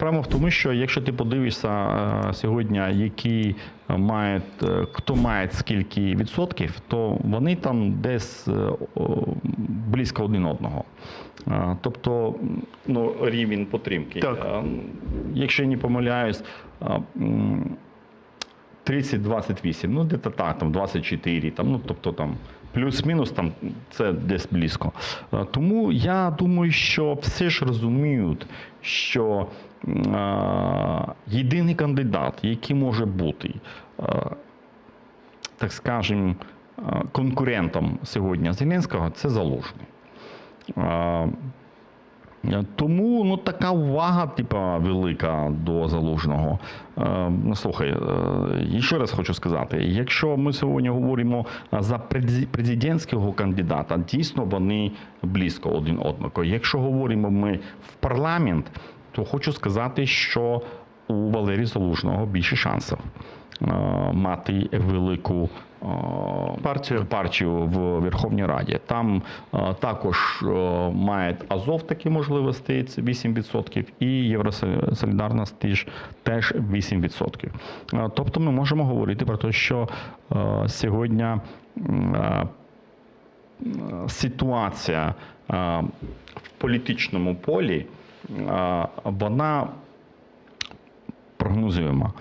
Справа в тому, що якщо ти подивишся е, сьогодні, які мають е, хто має скільки відсотків, то вони там десь е, близько один одного. Тобто ну, рівень підтримки. Так. Якщо я не помиляюсь, 30-28, ну де то так, там 24, там, ну тобто там плюс-мінус там це десь близько. Е, Тому я думаю, що всі ж розуміють, що е, єдиний кандидат, який може бути, е, так скажемо, е, конкурентом сьогодні Зеленського, це Залужний. Е, Тому ну, така увага, типа, велика до залужного. Е, ну, слухай, е, і ще раз хочу сказати: якщо ми сьогодні говоримо за президентського кандидата, дійсно вони близько один одного. Якщо говоримо ми в парламент, то хочу сказати, що у Валерії Залужного більше шансів е, мати велику е, Партію. партію в Верховній Раді. Там е, також е, має Азов такі можливості, це 8%, і Євросолідарність теж, теж 8%. Е, Тобто ми можемо говорити про те, що сьогодні ситуація в політичному полі, вона прогнозуємо.